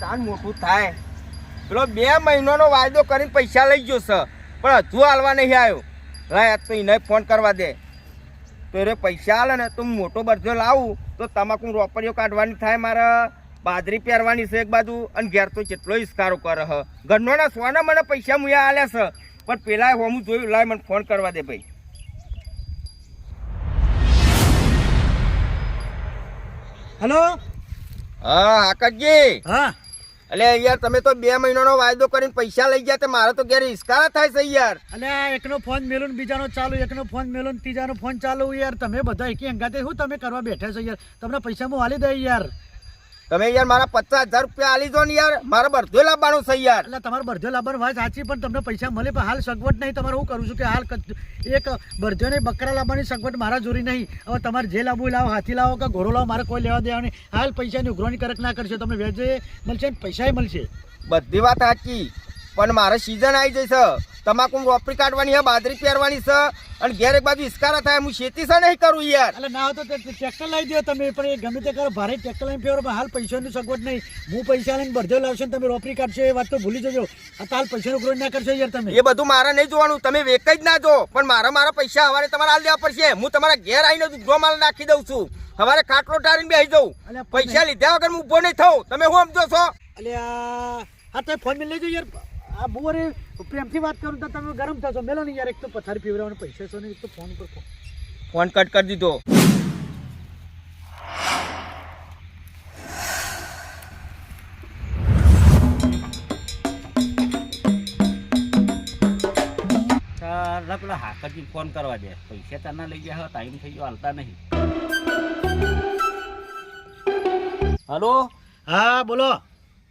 તાન મોટું થાય. પેલો બે મહિનાનો વાયદો કરીને પૈસા લઈ ગયો છે. પણ હજુ હાલવા નહીં આવ્યો. લાય તો એને ફોન કરવા દે. તો એ પૈસા હાલે ને તો મોટો બરજો લાવું. તો તમાકુ રોપડીઓ કાઢવાની થાય મારે. બાજરી પહેરવાની છે એક બાજુ અને ઘેર તો કેટલો ઇસ્કારો કરે હ ઘરનો સોના મને પૈસા મુયા આલ્યા છે. પણ પેલા હું જોયું લાય મને ફોન કરવા દે ભાઈ. હલો? હા આકાશજી. હા. એટલે યાર, તમે તો બે મહિનાનો વાયદો કરીને પૈસા લઈ ગયા તે મારે તો ઘેર ઇસ્કારા થાય છે યાર. અલ્યા એકનો ફોન મેલું બીજાનો ચાલુ, એકનો ફોન મેલું ત્રીજાનો ફોન ચાલુ યાર. તમે બધા એકી અંગાતે શું તમે કરવા બેઠા છો યાર? તમને પૈસા હું હાલી દઈ યાર. તમે યાર મારા પચાસ હજાર રૂપિયા આલી દો ને યાર. મારે બધું લાવવાનું છે યાર. એટલે તમારે બરધ્યો લાવવાનું વાત સાચી પણ તમને પૈસા મળે પણ હાલ સગવડ નહીં. તમારે હું કરું છું કે હાલ એક બરધ્યો ને બકરા લાવવાની સગવડ મારા જોરી નહીં. હવે તમારે જે લાવવું લાવો હાથી લાવો કે ઘોડો લાવો મારે કોઈ લેવા દેવા નહીં. હાલ પૈસાની ઉઘરાણી કરક ના કરશો તમે વેજે મળશે ને પૈસાય મળશે. બધી વાત સાચી પણ મારે સિઝન આવી જશે. તમાકુ રોપડી કાઢવાની છે બાજરી પહેરવાની છે અને ઘેર એક બાજુ ઇસ્કારા થાય હું ખેતી છે નહીં કરું યાર. એટલે ના તો ટ્રેક્ટર લઈ દો તમે પણ એ ગમે તે કરો ભારે ટ્રેક્ટર લઈને ફેરો પણ હાલ પૈસાની સગવડ નહીં. હું પૈસા લઈને બરધ્યો લાવશો ને તમે રોપડી કાઢશો એ વાત તો ભૂલી જજો. આ તો હાલ પૈસાનું ઉઘરાણી ના કરશો યાર તમે. એ બધું મારે નહીં જોવાનું તમે વેક જ ના જો. પણ મારા મારા પૈસા હવારે તમારે હાલ દેવા પડશે. હું તમારા ઘેર આવીને દૂધો માલ નાખી દઉં છું. હવારે ખાટલો ટાળીને બેસી જાઉં. અલ્યા પૈસા લીધા વગર હું ઊભો નહીં થઉં. તમે શું સમજો છો? એટલે હા તો ફોન મેં લેજો યાર. આ બહુ અરે પ્રેમથી વાત કરું તો તમે ગરમ થશો. મેલો ને યાર એક તો પથારી પીવડાવવાનો પૈસા છો ને એક તો ફોન પર ફોન ફોન કટ કરી દીધો. તારા પેલા હાકરજી ફોન કરવા દે. પૈસા તારના લઈ ગયા ટાઈમ થઈ ગયો હાલતા નહીં. હલો? હા બોલો.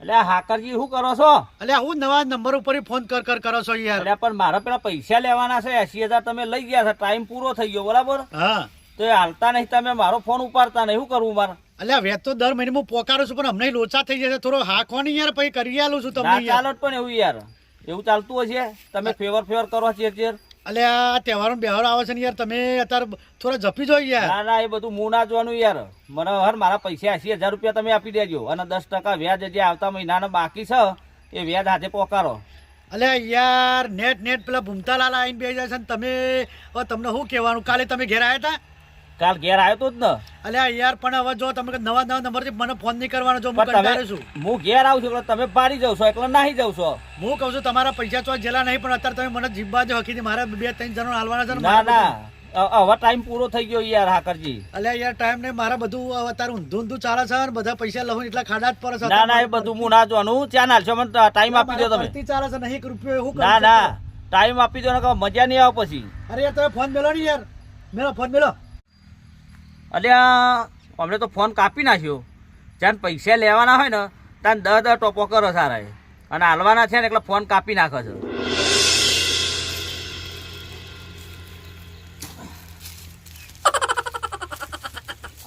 એટલે હાકરજી શું કરો છો? એટલે હું નવા નંબર ઉપર ફોન કર કર કરો છો યાર. એટલે પણ મારા પેલા પૈસા લેવાના છે. એસી હજાર તમે લઈ ગયા છે. ટાઈમ પૂરો થઈ ગયો બરાબર? હા. તો એ હાલતા નહીં તમે મારો ફોન ઉપાડતા નહીં. શું કરવું મારે? એટલે વેત તો દર મહિને હું પોકારું છું પણ અમને લોચા થઈ જશે. થોડો હાખો નહીં યાર પછી કરી આલું છું તમને ચાલો પણ એવું યાર. એવું ચાલતું હશે. તમે ફેવર ફેવર કરો ચેર ચેર. અલ્યા આ તહેવારો બહેવારો આવે છે ને યાર તમે અત્યારે થોડા જપી જો યાર. ના ના એ બધું હું ના જોવાનું યાર. મને હર મારા પૈસા એસી હજાર રૂપિયા તમે આપી દેજો અને દસ ટકા વ્યાજ જે આવતા મહિનાના બાકી છે એ વ્યાજ હાથે પોકારો. અલ્યા યાર નેટ નેટ પેલા ભૂમતાલાલ આવીને બે જાય છે ને તમે તમને શું કહેવાનું? કાલે તમે ઘેર આવ્યા હતા કાલ ઘેર આવ્યો તો જ ને. અલ્યા યાર પણ હવે જો તમે નવા નવા નંબરથી મને ફોન નહીં કરવાનો જો હું છું. હું ઘેર આવું છું તમે પાડી જાવ છો એટલે નાહી જાવ છો. હું કહું છું તમારા પૈસા તો જેલા નહીં પણ અત્યારે તમે મને જીવવા દો હકી મારા બે ત્રણ જણો હાલવાના છે ના ના હવે ટાઈમ પૂરો થઈ ગયો યાર હાકરજી. અલ્યા યાર ટાઈમ ને મારા બધું અત્યારે ઊંધું ઊંધું ચાલે છે અને બધા પૈસા લઉં એટલા ખાડા જ પડે છે ના ના એ બધું હું ના જોવાનું. ત્યાં નાલશો મને ટાઈમ આપી દો તમે. ચાલે છે નહીં એક રૂપિયો એવું ના ના. ટાઈમ આપી દો ને મજા નહીં આવે પછી. અરે યાર તમે ફોન મેલો ને યાર. મેલો ફોન મેલો. અલ્યા, અમને તો ફોન કાપી નાખ્યો. જ્યાં પૈસા લેવાના હોય ને, ત્યાં દર દર ટોપો કરો સારા અને હાલવાના છે ને, એટલે ફોન કાપી નાખે છે.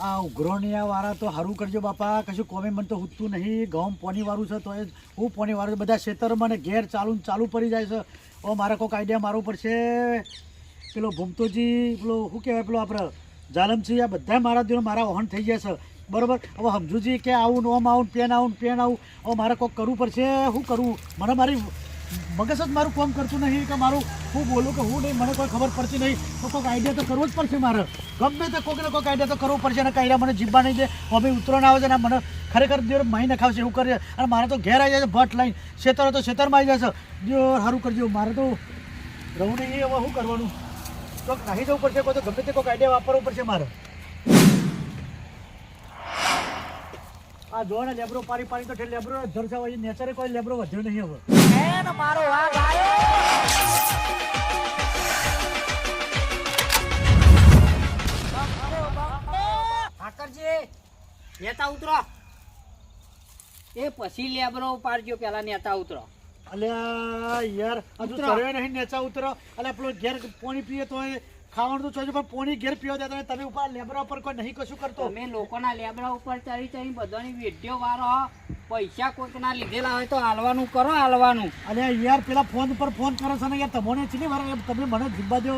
આ ઉઘરોણિયા વાળા તો સારું કરજો બાપા. કશું કોમે મને તો ઉઠતું નહીં. ઘઉં પોની વાળું છે, તો એ હું પોની વાળું બધા ખેતરમાં ને ઘેર ચાલુ ચાલુ પડી જાય છે. ઓ, મારે કોઈક આઈડિયા મારવું પડશે. પેલો ભૂમતોજી, પેલો શું કહેવાય પેલો આપણે જાલમસિંહ, આ બધા મારા દિનો મારા વહન થઈ ગયા છે. બરોબર? હવે સમજુજી કે આવું ઓમ આવું, પેન આવું પેન આવું. હવે મારે કોઈક કરવું પડશે? શું કરવું મને મારી મગજ જ મારું કામ કરતું નહીં કે મારું હું બોલું કે હું નહીં, મને કોઈ ખબર પડતી નહીં. તો કોઈક આઈડિયા તો કરવો જ પડશે મારે. ગમે તે કોઈક ને કોઈક આઈડિયા તો કરવો પડશે અને કાયદા મને જીબા નહીં દે. હવે ઉતરણ આવે છે ને મને ખરેખર દેર માહી નખાવશે, એવું કરે અને મારે તો ઘેર આવી જાય છે ભટ લઈને. ખેતરો તો ખેતરમાં આવી જાય છે. જો સારું કરજો. મારે તો રહું નહીં. હવે શું કરવાનું? તો નાહી જવું પડશે કોઈ તો ગમે તે કોઈક આઈડિયા વાપરવો પડશે મારે. આ જો ને લેબરો પારી પારી તો લેબરો જરસા હોય નેચરે કોઈ લેબરો વધ્યો નહીં હવે. ઠાકરજી નેતા ઉતરો. એ પછી લેબરો પાડજો પેલા નેતા ઉતરો. અલ્યા યાર હજુ. સર્વે નહીં નેચા ઉતરો અલ્યા પેલો ઘેર પાણી પીએ તો ખાવાનું તો જોઈએ પણ પાણી ઘેર પીવા દેતા નહીં. તમે ઉપર લેબરા ઉપર કોઈ નહીં કશું કરતો તમે લોકોના લેબડા ઉપર ચડી ચડી બધાની વેઢ્યો વારો. પૈસા કોકના લીધેલા હોય તો હાલવાનું કરો હાલવાનું અલ્યા યાર પેલા ફોન ઉપર ફોન કરો છો ને યાર તમને છે ને તમે મને જીવવા દો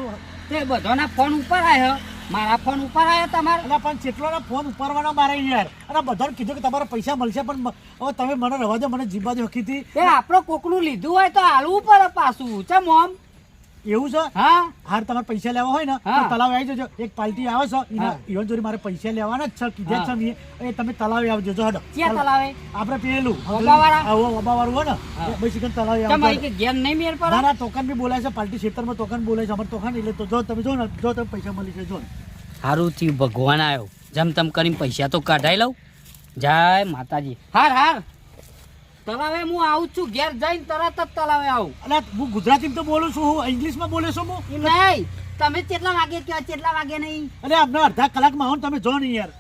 તે બધાના ફોન ઉપર આવ્યો મારા ફોન ઉપર આવ્યો તમારે? એટલે પણ કેટલો ફોન ઉપાડવાનો મારે યાર. અને બધાને કીધું કે તમારા પૈસા મળશે પણ હવે તમે મને રવા દો મને જીભા દો હતી. એ આપણો કોકનું લીધું હોય તો હાલવું પડે પાછું. ચમ ઓમ? એવું છે? હા? હાર તમારે પૈસા લેવા હોય ને તલાવ તો તલાવે આવી જજો. એક પાલટી આવે છે એના ઈવન જોડી મારે પૈસા લેવાના જ છે કીધા છે મેં. એ. તમે તલાવે આવજો જો હડો. ક્યાં તલાવે આપણે પેલું ઓબાવાળા? આવો ઓબાવાળું હોય ને. એ પછી તલાવે આવજો અહીં કે ગેમ નહીં મેર પર ના તોકન બી બોલાય છે પાલટી ક્ષેત્રમાં તોકન બોલાય છે અમારે તોકન એટલે તો જો તમે જો ને જો તમે પૈસા મળી છે જો સારું થયું ભગવાન આવ્યો જેમ તેમ કરીને પૈસા તો કાઢાઈ લઉં. જય માતાજી. હાર હાર. તલાવે હું આવું છું ઘેર જઈને તરત જ તલાવે આવું. અલા હું ગુજરાતીમાં તો બોલું છું હું ઇંગ્લિશમાં બોલે છું હું? નહીં તમે કેટલા વાગે કે કેટલા વાગે નહીં? અરે અમને અડધા કલાકમાં આવો તમે જો ને યાર.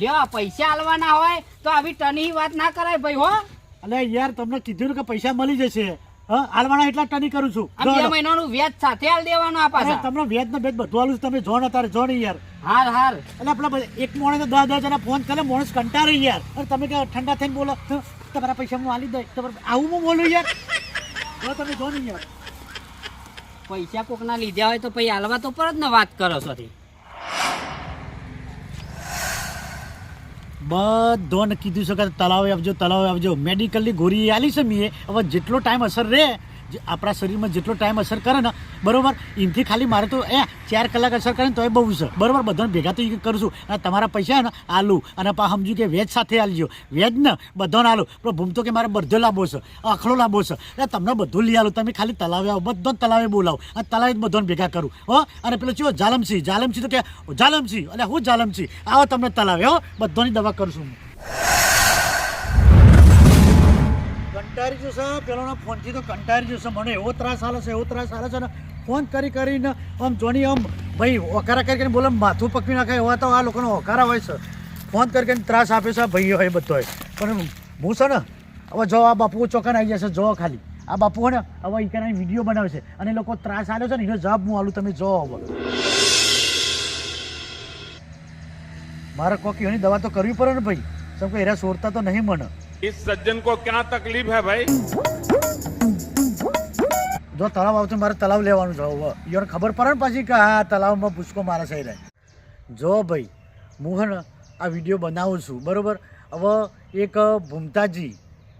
લ્યો પૈસા આલવાના હોય તો આવી ટની વાત ના કરાય ભાઈ હો. અલે યાર તમને કીધું કે પૈસા મળી જશે. હા હાલવાના એટલા ટની કરું છું. બે મહિનાનું વ્યાજ સાથે આલ દેવાનું આ પાછા. તમને વ્યાજ ને બેદ બધું આલું તમે જો ને તારે જો ને યાર. હાર હાર એટલે આપણે એક મોણે તો દસ દસ જણા ફોન કરે મોણસ કંટાળી યાર. અરે તમે કે ઠંડા થઈને બોલો? તમારા પૈસા હું આલી દઈશ. તમારે આવું હું બોલું યાર. તો તમે જો નહીં યાર. પૈસા કોકના લીધા હોય તો પછી હાલવા તો પર જ ને વાત કરો છો બધો બધોને કીધું છે કે તલાવે આવજો તલાવે આવજો. મેડિકલની ગોળી આલી છે મીએ. હવે જેટલો ટાઈમ અસર રહે આપણા શરીરમાં જેટલો ટાઈમ અસર કરે ને બરોબર? એમથી ખાલી મારે તો, એ, ચાર કલાક અસર કરે ને તો એ બહુ છે. બરોબર? બધાને ભેગા તો એ કરું અને તમારા પૈસા ને આલુ. અને પા સમજ્યું કે વેજ સાથે આલજો. વેજ ને બધાને આલુ. પણ ભૂમતો કે મારે બધો લાંબો છે. આખલો લાંબો છે. એટલે તમને બધું લઈ આલું. તમે ખાલી તલાવે આવો. બધો તલાવે બોલાવો. અને તલાવે જ બધાને ભેગા કરું. હો? અને પેલો ચિયો, જાલમસિંહ. જાલમસિંહ તો કે જાલમસિંહ. એટલે હું જાલમસિંહ? આવો તમને તલાવે, હો. બધાની દવા કરશું હું. કંટાળી જશે, પેલોનો ફોનથી તો કંટાળી જશે. મને એવો ત્રાસ આલે છે, એવો ત્રાસ આલે છે ને ફોન કરી કરીને આમ જોની આમ ભાઈ ઓકારા કરીને બોલે, માથું પકવી નાખે એવા તો આ લોકોનો ઓકારા હોય છે. ફોન કરી કરીને ત્રાસ આપે છે ભાઈ હોય બધો પણ હું છે ને, હવે જો આ બાપુ ચોકાને આવી જશે, જો ખાલી. આ બાપુ હોય ને, હવે એ કઈ વીડિયો બનાવે છે. અને લોકો ત્રાસ આવ્યો છે ને, એનો જવાબ હું આલું, તમે જો હવે મારે કોકી એની દવા તો કરવી પડે ને ભાઈ. સમ કે એરા સોરતા તો નહીં મને. इस सज्जन को क्या तकलीफ है भाई જો તળાવ આવતું મારે તળાવ લેવાનું છે હવે યાર ખબર પડે ને પછી કે હા તળાવમાં પૂછકો મારે સહી રહે જો ભાઈ હું હે ને આ વિડીયો બનાવું છું બરોબર હવે એક ભૂમતાજી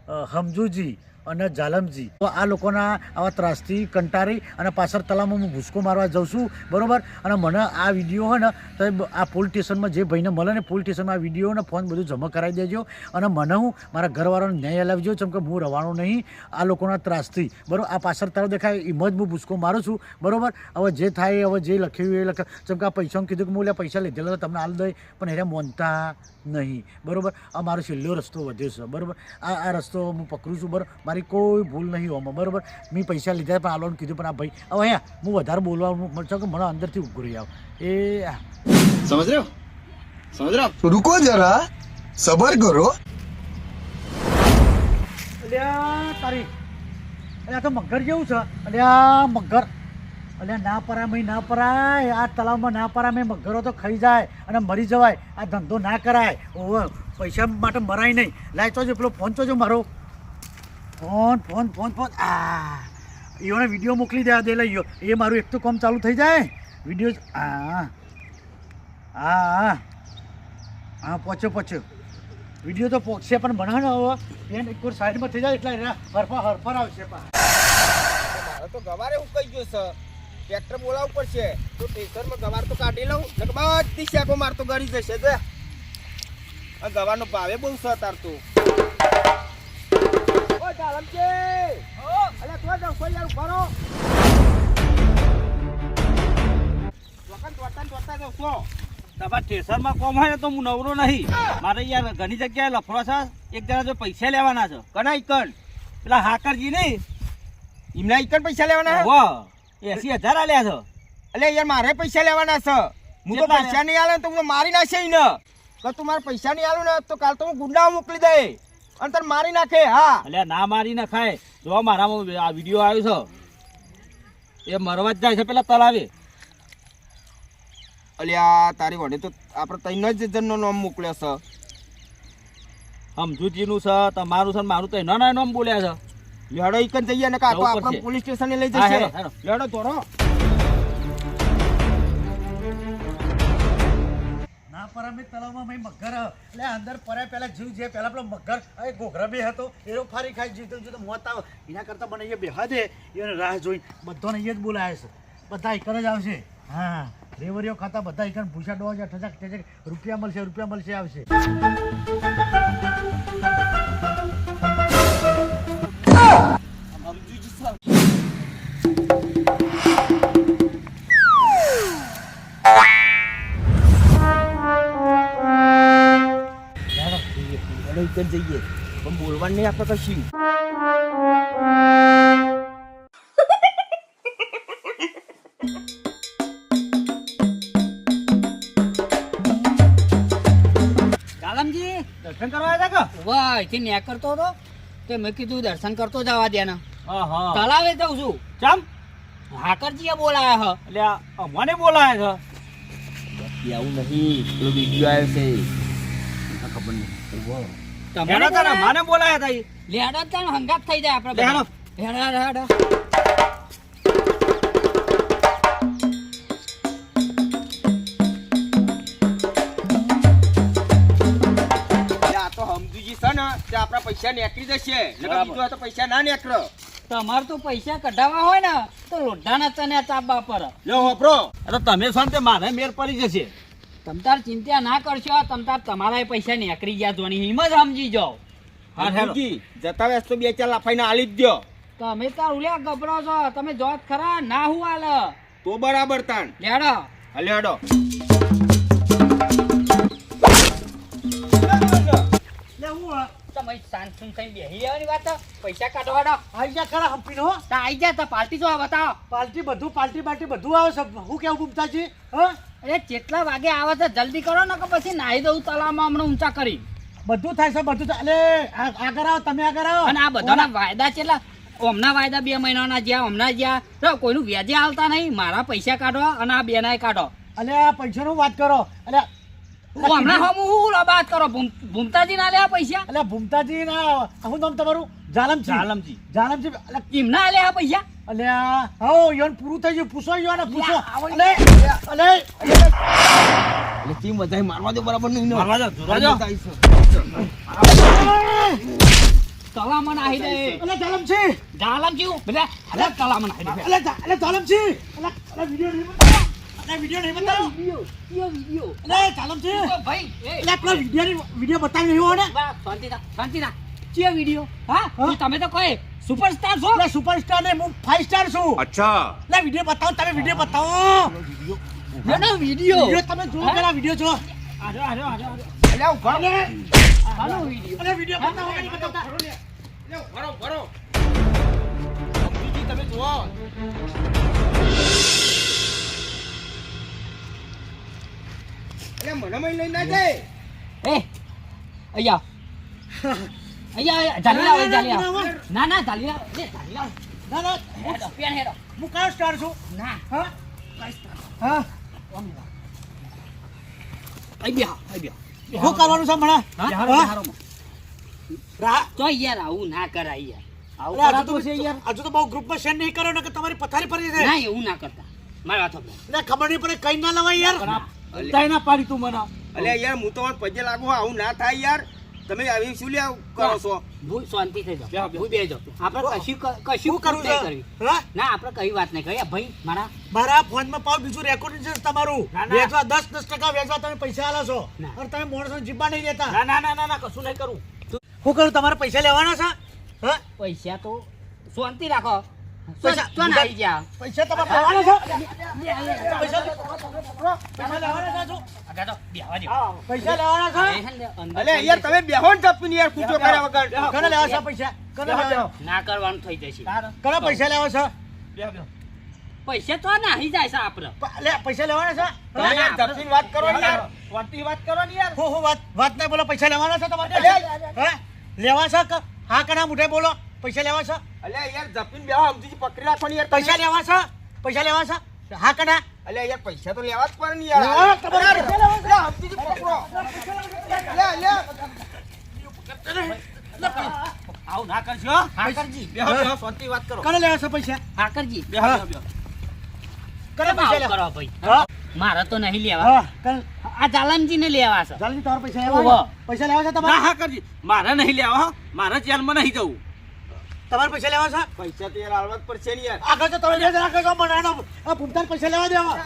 અ, હમજુજી અને જાલમજી તો આ લોકોના આવા ત્રાસથી કંટારી અને પાછળ તળાવમાં હું ભૂસકો મારવા જાઉં છું, બરોબર? અને મને આ વીડિયો હોય ને, તો આ પોલીસ સ્ટેશનમાં જે ભાઈને મળે ને, પોલીસ સ્ટેશનમાં આ વીડિયો ને, ફોન બધું જમા કરાવી દેજો. અને મને હું, મારા ઘરવાળાને ન્યાય અલાવજો, જેમ કે હું રવાનો નહીં આ લોકોના ત્રાસથી. બરોબર? આ પાછળ તારો દેખાય, એમ જ હું ભૂસકો મારું છું, બરાબર? હવે જે થાય, હવે જે લખ્યું એ લખે, જેમ કે આ પૈસાનું કીધું કે હું પૈસા લીધેલા તમને હાલ દઈ, પણ એને મોનતા નહીં, બરાબર? આ મારો છેલ્લો રસ્તો વધ્યો છે, બરાબર? આ આ રસ્તો હું પકડું છું, બરોબર? મારી કોઈ ભૂલ નહીં હોમાં બરાબર? મેં પૈસા લીધા પણ આલોને કીધું પણ આ ભાઈ હવે અહીંયા હું વધારે બોલવા મળશે કે મને અંદરથી ઉઘરી આવ. એ સમજ રહ્યો? રૂકો જરા સબર કરો. અલ્યા તારી અલ્યા તો મગર જેવું છે. અલ્યા મગર. અલ્યા ના પરા પરામય ના પરાય. આ તળાવમાં ના પરામય મગરો તો ખાઈ જાય અને મરી જવાય. આ ધંધો ના કરાય. ઓ પૈસા માટે મરાય નહીં. લાય તો જો પેલો ફોન તો જો મારો. Phone phone phone phone. આ એઓને વીડિયો મોકલી દે દે લઈ ગયો. એ મારું એક તો કામ ચાલુ થઈ જાય. વીડિયો હા હા હા પહોંચ્યો પહોંચ્યો. વીડિયો તો પહોંચશે પણ બનાવે ને હવે. પેન એક સાઈડમાં થઈ જાય એટલે હરફા હરફર આવશે મારે તો ગવારે હું કહી ગયો છે. ટ્રેક્ટર બોલાવવું પડશે. તો ટ્રેક્ટરમાં ગવાર તો કાઢી લઉં. ને બધી શાકો મારતો ગળી જશે. આ ગવારનો ભાવે બહુ સર તાર તો ઓ જાલમજી અલે તો જાવ કોઈ યાર ઊભા વખત દોડતા દોડતા જાવ છો તમારા સ્ટેશનમાં કોમ હોય ને તો હું નવરો નહીં. મારે યાર ઘણી જગ્યાએ લફડો છે. એક જણા જો પૈસા લેવાના છે. કના ઈકણ. પેલા હાકરજી નહીં. એમના ઈકણ પૈસા લેવાના? વાહ એસી હજાર આલ્યા છે. અલે યાર મારે પૈસા લેવાના છે. હું તો પૈસા નહીં આલે તો હું મારી નાખશે ને કે તું મારે પૈસા નહીં આલું ને તો કાલ તો હું ગુંડા મોકલી દે અને તને મારી નાખે હા. અલ્યા ના મારી નાખાય. જો મારામાં આ વીડિયો આવ્યો છે એ મરવા જ જાય છે પેલા તલાવે. અલ્યા તારી વડે તો આપણે તૈનો જ જણનો નામ મોકલ્યો છે. સમજુજીનું છે તમારું છે મારું તો એના નામ બોલ્યા છે. લેડો ઈકન જઈએ ને કાં તો આપણે પોલીસ સ્ટેશને લઈ જશે. લેડો તોરો. આ પર તળાવમાં મેં મગર, એટલે અંદર પર્યા પહેલા જીવ જે, પહેલાં પેલો મગર એ ઘોઘરા બે હતો, એનો ફારી ખાઈ જીવતો જીવતો મોત આવે. એના કરતાં મને અહીંયા બેહા દે, એને રાહ જોઈ બધાને અહીંયા જ બોલાવે છે. બધા એકર જ આવશે. હા, રેવરીઓ ખાતા બધા એકર ભૂસા ડોવા જાય ઠચક ઠચક રૂપિયા મળશે રૂપિયા મળશે, આવશે. જઈએ પણ બોલવાનું નહીં આપણે કશું કાલમજી દર્શન કરવા આવ્યા કે? વાહ અહીંથી ન્યા કરતો હતો? તે મેં કીધું દર્શન કરતો જવા દે ને. તળાવે જઉં છું. ચમ? હાકરજીએ બોલાયા હ. એટલે આ અમને બોલાય છે? આવું નહીં. પેલો વીડિયો આવ્યો છે. ખબર નહીં. તમને હેડો તારા? મને બોલાયા તા. લેડો જ હંગાત થઈ જાય આપણે. હેડો હેડો હેડો. આપણા પૈસા નીકળી જશે. તો પૈસા ના નીકળે. તમારે તો પૈસા કઢાવવા હોય ને તો લોઢાના તને ચાપવા પર હોપરો અરે તમે છો મારે મેર પડી જશે. તમતાર ચિંતા ના કરશો તમતાર તમારા પૈસા નીકળી ગયા ધોની હિંમત સમજી જાઓ. હા, હેડો. જતા વેસ તો બે ચાર લાફાઈને આલી જ દો તમે તાર ઉલ્યા ગભરો છો તમે જોત ખરા ના હું હાલ. તો બરાબર તાણ. લેડો. હાલે હાડો લે હું તમે શાંત સુન થઈ બેહી રહેવાની વાત પૈસા કાઢો હાડો. આઈ જા ખરા હંપીનો હો. તા આઈ જા તા પાર્ટી જો બતાવો. પાર્ટી બધું પાર્ટી પાર્ટી બધું આવે છે. હું કેવું ગુમતાજી હા? અરે કેટલા વાગે આવે છે? જલ્દી કરો ને કે પછી નાહી દઉં તલાવમાં હમણાં ઊંચા કરી. બધું થાય છે બધું આ- આગળ આવો તમે આગળ આવો. અને આ બધાના વાયદા કેટલા? હમણાં વાયદા બે મહિનાના જ્યાં હમણાં જ્યાં. તો કોઈનું વ્યાજે હાલતા નહીં. મારા પૈસા કાઢો અને આ બેનાય કાઢો. અને આ પૈસાનું વાત કરો. એટલે હું હમણાં હમ હું વાત કરો. ભૂમ- ભૂમતાજી ના લે પૈસા? એટલે ભૂમતાજી ના શું નામ તમારું? જાલમજી. જાલમજી. જાલમજી કેમના લે પૈસા? અલે આ આવો યોન પૂરું થઈ ગયું. પૂછો યોન પૂછો. અલે અલે અલે. ટીમ વધારે મારવા દે બરાબર નહીં. મારવા દે જોરા દો. થાય છે. તલામાં નાહી દે. અલે જાલમજી જાલમ કેવું બધા અલે તલામન નાહી દે. અલે અલે અલે છે અલે અલે વિડિયો નહીં બતાવો. અલે વિડિયો નહીં બતાવો. Video video video. અલે જાલમજી છે ભાઈ અલે પેલા વિડિયો વિડિયો બતાવી નહીં હો ને. શાંતિ ના શાંતિ ના કે વિડિયો? હા? હા? તમે તો કહે સુપરસ્ટાર છો? એટલે સુપરસ્ટાર ને હું ફાઈવ સ્ટાર છું. અચ્છા. એટલે વિડિયો બતાવો તમે વિડિયો બતાવો. ના ના વિડિયો વિડિયો તમે જુઓ પેલા વિડિયો જો. આજો આજો આજો એટલે ઊભા લે હાલો વિડિયો એટલે વિડિયો બતાવો કે બતાવતા લે ભરો ભરો તમે જુઓ. એટલે મને મય ના જાય. એ અહીંયા. અહીંયા ચાલી આવો ચાલી આવો ના ના ચાલી આવો લે ચાલી આવો ના ના હેડો પેન હેડો હું કયો સ્ટાર છું? ના. હા? હા. અહીં બેહો અહીં બેહો. શું કરવાનું છે હા? રા તો યાર આવું ના કરાય યાર. આવું હજુ કરાતું છે યાર હજુ તો બહુ ગ્રુપમાં શેર નહીં કરો ને કે તમારી પથારી પડી ના જાય એવું ના કરતા. મારી વાત સાંભળો. ખબર નહીં પડે કઈ ના લવાય યાર. બધાય ના. પાડી તું મને. અલ્યા યાર હું તો પગે લાગુ આવું ના થાય યાર. તમે આવી શું લે કરો છો? ભૂલ શાંતિ થઈ જાવ જાઓ બેહો. ભૂ જાઓ. આપણે કશું કશું શું કરવું નહીં છે કરવી ના આપણે કઈ વાત નહીં કરી. ભાઈ મારા મારા ફોનમાં પાવ બીજું રેકોર્ડિંગ છે તમારું. વેચવા દસ દસ ટકા વેચવા તમે પૈસા આલો છો. ના. અને તમે મોણસો જીબા નહીં લેતા. ના ના ના ના ના કશું નહીં કરું. શું કરું? તમારે પૈસા લેવાના છે? હા? પૈસા તો શાંતિ રાખો. પૈસા- તો ના આવી જા પૈસા તમારે લેવાના છે. પૈસા પૈસા લેવાના છે તો પૈસા લેવાના છે. એ હે ને અંદર અલ્યા યાર તમે બેહો ને ટપીને યાર પૂછો કર્યા વગર. કોને લેવા છે પૈસા? કોને બેહો, લેવા બેહો. ના કરવાનું થઈ જશે. કોને પૈસા લેવા છે. પૈસા તો નાહી જાય છે આપણે પૈસા લેવાના છે? યાર વાત કરો ને યાર વાંટી વાત કરો ને યાર. હું હું વાત વાત નહીં બોલો પૈસા લેવાના છે તમારે? લેવા છે કે? હા કના મુઠે બોલો. પૈસા લેવા છે? અલ્યા યાર જપીન બેહો સમજીજી પકડી રાખો ને યાર પૈસા લેવા છે? પૈસા લેવા છે? હા કના અલ્યા યાર પૈસા તો લેવા જ પડે ને યાર. લેવા, તમારે લેવા છે. સમજીજી પકડો. અલ્યા અલ્યા. આવું ના કરજો હો. હાકરજી બેહો બેહો શાંતિ વાત કરો. કને લેવા છે પૈસા? હાકરજી બેહો હા. બેહો બેહો. કોને પૈસા લેવા? કરો ભાઈ. મારા મારે તો નહીં લેવા. આ જાલમજીને લેવા છે. જલ્દી તમારા પૈસા લેવા પૈસા લેવા છે ના તમારે? હા કરજી મારે નહીં લેવા મારા મારે જેલમાં નહીં જવું. તમારે પૈસા લેવા છે? પૈસા તો યાર હાલવા જ પડશે ને યાર. આગળ તો તમે લેજો આગળ મને આનો આ ભૂમતાર પૈસા લેવા દેવા.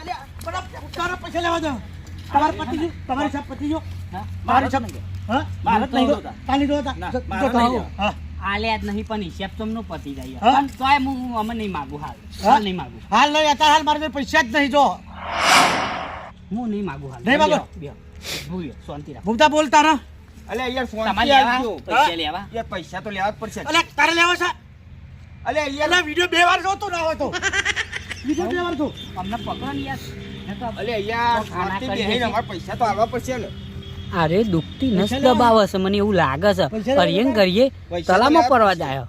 મને ભૂમતાર પૈસા લેવા દેવા. તમારે પતિ જો તમારી સાહેબ પતિ જો. મારે મારી સાહેબ હા? મારે નહીં લીધો તાલી દો તા જો- તો હા. આલ્યા જ નહીં પણ હિસાબ તમને પતિ જાય? પણ તોય હું અમે નહીં માગું હાલ. હાલ નહીં માગું. હાલ નહીં અત્યારે હાલ મારે પૈસા જ નહીં જો. હું નહીં માગું હાલ. નહીં માગો? બેહો, બેહો. શાંતિ રાખ. ભૂમતા બોલતા તારા અલે યાર ફોન પૈસા લેવા? યાર પૈસા તો લેવા જ પડશે. અલે તારે લેવો છે? અલે યાર. અલે વિડિયો બે વાર જોતો ના હોય વિડિયો બે વાર જો. અમને પકડો ને યાર. અલે યાર શાંતિ બેહીને અમાર પૈસા તો હાલવા પડશે ને. અરે દુખતી નસ દબાવે છે મને એવું લાગે છે. કરીએ ને કરીએ તલામાં પડવા જાય.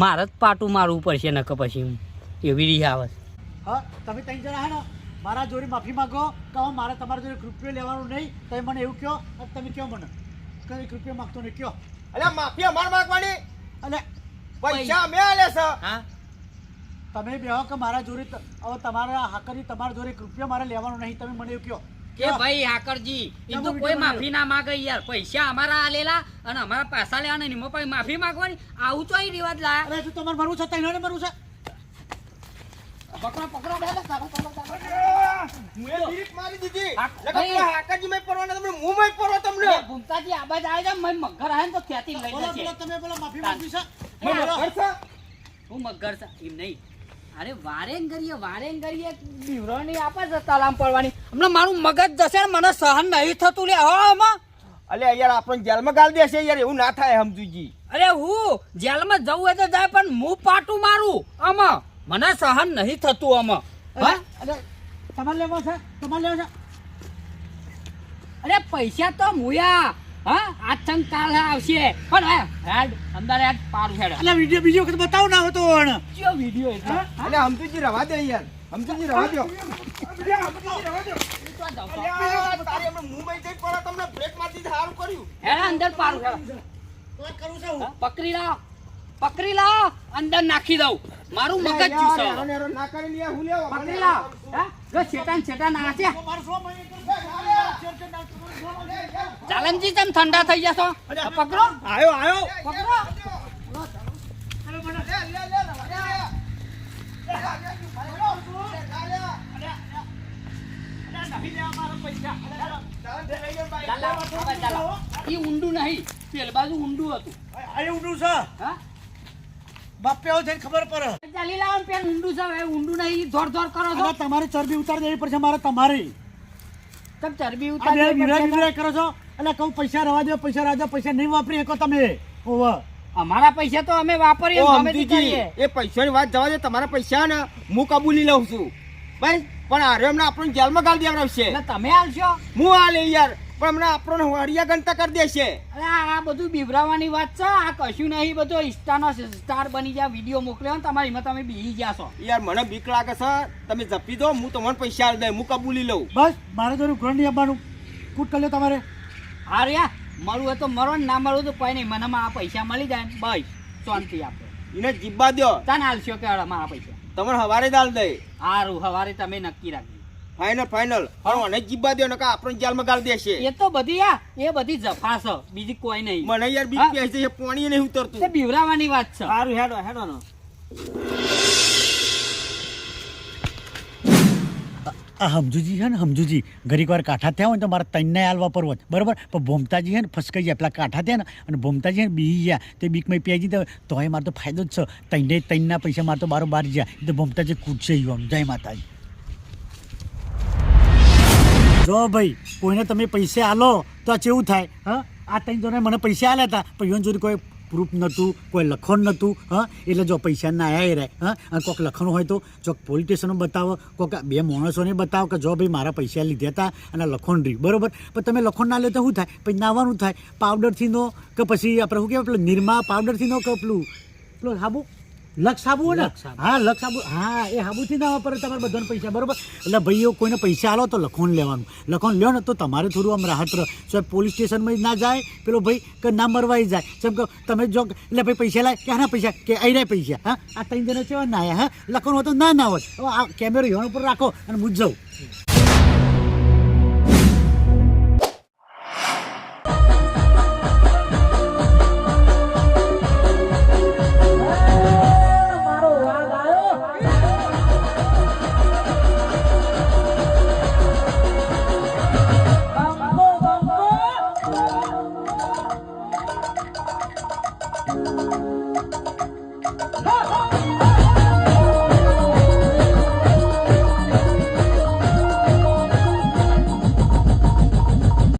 મારે જ પાટું મારવું પડશે નકર પછી એવી રીતે આવે. હા તમે ત્રણ જણા હે મારા જોડે માફી માગો કે હું મારે તમારા જોડે રૂપિયો લેવાનું નહીં તમે મને એવું કહો અને તમે કહો મને. કઈ રૂપિયો માગતો નહીં કહો. અલે માફી અમારે માગવાની? અને પૈસા અમે આલે છે. હા? તમે બેહો કે મારા જોડે હવે તમારા હાકરી તમારા જોડે રૂપિયો મારે લેવાનું નહીં તમે મને એવું કહો. કે ભાઈ હાકરજી એમ તો કોઈ માફી ના માગે યાર. પૈસા અમારા આલેલા અને અમારા પાસા લેવાના નહીં. એમાં પછી માફી માંગવાની? આવું તો અહીં રિવાજ લાયા. અરે તું તમારે મરવું છે? તૈયાર મરવું છે? પકડો પકડો બે બે, ચાલો, ચાલો, ચાલો. હું એ બીરીક મારી દીધી. હા, નકર ભાઈ. પેલા હાકાજી માં પડવાના તમને મું માં પડો તમને. ભૂમતાજી આ બાજુ આવી જાઓ, મગર આવે તો ત્યાંથી લઈ બોલો જશે. તમે બોલો માફી માંગવી છે મને બોલો. છે? હું મગર છે? એમ નહીં. અરે વારેન કરીએ વારેંગ કરીએ બીવરણી આપે તલામ પડવાની. હમણાં મારું મગજ જશે ને મને સહન નહીં થતું લે. હવે આમાં. અલે યાર આપણને જેલમાં ગાલ દેશે યાર એવું ના થાય સમજુજી. અરે હું જેલમાં જવું હોય તો જાય પણ હું પાટું મારું. આમાં. મને સહન નહીં થતું આમાં. હા? તમારે લેવા છે? તમારે લેવા છે? અરે પૈસા તો મુયા. હા આજ કાલ આવશે. પણ હે હેડ અંદર હેડ પારું હેડ. એટલે વિડિયો બીજો વખત બતાવ ના હોય પણ કયો વિડિયો એટલે. અલે સમજુજી રવા દે યાર. સમજુજી રવા દો. અલ્યા, તારે હમણાં મું જઈ પડો તમને બ્રેક મારતી સારું કર્યું. હેડ અંદર પારું હેડ. કરું છું પકડી લાવ પકડી લા અંદર નાખી દઉં. મારું મગજ પકડી લાવ. હા? જો શેતાન શેતાન નાચે ચાલનજી શું તમે ઠંડા થઈ જશો. પકડો. આયો આયો. પકડો. એ ઊંડું નહીં પેલ બાજુ ઊંડું હતું. ઊંડું છે. હા? બાપ્યાઓ થઈને ખબર પડે. ચાલી લાવો પેન ઊંડું છે હવે ઊંડું નહીં ધોર ધોર કરો છો. તમારે ચરબી ઉતારી દેવી પડશે મારે તમારી. તમે ચરબી ઉતારી વિરાય વિરાય કરો છો. એટલે કહું પૈસા રવા દો પૈસા રવા દો પૈસા નહીં વાપરી શકો તમે. ઓવ અમારા પૈસા તો અમે વાપરીએ અમે એ પૈસાની વાત જવા દે તમારા પૈસા ને હું કબૂલી લઉં છું. ભાઈ પણ આરે હમણાં આપણને જેલમાં ગાલ દેવડાવશે. તમે હાલશો? હું હાલે યાર. પણ હમણાં આપણને હરિયા ગણતા કરી દેશે અરે આ બધું બીવરાવાની વાત છે. આ કશું નહીં બધો ઇન્સ્ટાનો સ્ટાર બની જાય વીડિયો મોકલ્યો ને તમારી એમાં તમે બીજી છો. યાર મને બીક લાગે છે. તમે જપી દો હું તમને પૈસા આલી દઉં હું કબૂલી લઉં. બસ મારે તો ઘર નહીં કૂટ કરી લો તમારે. હારું યા મળવું હોય તો મરો ને ના મળવું તો કોઈ નહીં. મને આ પૈસા મળી જાય ને બસ શાંતિ આપણે એને જીબ્બા દો તાન હાલશો કે મારા પૈસા? તમારે હવારે દાલ દે. હારું હવારે તમે નક્કી રાખજો. ફાઇનલ ફાઇનલ પણ મને જીબ્બા દો નકા આપણને જેલમાં ગાલ દેશે. એ તો બધી આ એ બધી જફાસ છે બીજી કોઈ નહીં. મને યાર બીક હા? બેસી છે પાણી નહીં તે ઉતરતું બીવરાવાની વાત છે. સારું હેડો હેડો નો. આ હમજુજી છે ને હમજુજી. ઘડીક વાર કાંઠા થયા હોય ને તો મારે તૈનને હાલવા પર હોત બરોબર? પણ ભોમતાજી છે ને ફસકાઈ જાય પેલા કાંઠા થયા ને અને ભોમતાજી છે ને બી ગયા. તે બીકમાં પી તો હવે મારે તો ફાયદો જ છે. તૈને તૈનના પૈસા મારે તો બારો બાર ગયા તો ભોમતાજી કૂદશે યુવાન જય માતાજી. જો ભાઈ, કોઈને તમે પૈસા આલો તો આ કેવું થાય? હા? આ ત્રણ જણાએ મને પૈસા આલ્યા હતા પણ યોન જોડે કોઈ પ્રૂફ નહોતું, કોઈ લખણ નહોતું, હા? એટલે જો પૈસા ના આવ્યા રહે, હા? અને કોઈક લખણ હોય તો જો પોલીસ સ્ટેશનો બતાવો કોઈક બે માણસોને બતાવો કે જો ભાઈ મારા પૈસા લીધા હતા અને લખણ રહ્યું. બરોબર? પણ તમે લખણ ના લે તો શું થાય? પછી નાવાનું થાય. પાવડરથી નો કે પછી આપણે શું કહેવાય, પેલું નિરમા પાવડરથી નો કે પેલું પેલું સાબુ લક્ષ સાબુ ને? હા લક્ષ સાબુ હા એ સાબુથી ના વાપરે તમારે બધાને પૈસા બરોબર? એટલે ભાઈઓ કોઈને પૈસા આલો તો લખોણ લેવાનું. લખોણ લ્યો ને તો તમારે થોડું આમ રાહત રહે. સાહેબ પોલીસ સ્ટેશનમાં જ ના જાય પેલો ભાઈ કે ના મરવાઈ જાય. જેમ કે તમે જો એટલે ભાઈ પૈસા લાય ક્યાં ના પૈસા? કે અહીં પૈસા હા? આ ત્રણ જણા કેવા ના આયા હા? લખોણ હોય તો ના ના હોય. આ કેમેરો યોન ઉપર રાખો અને મૂજ જાઉં.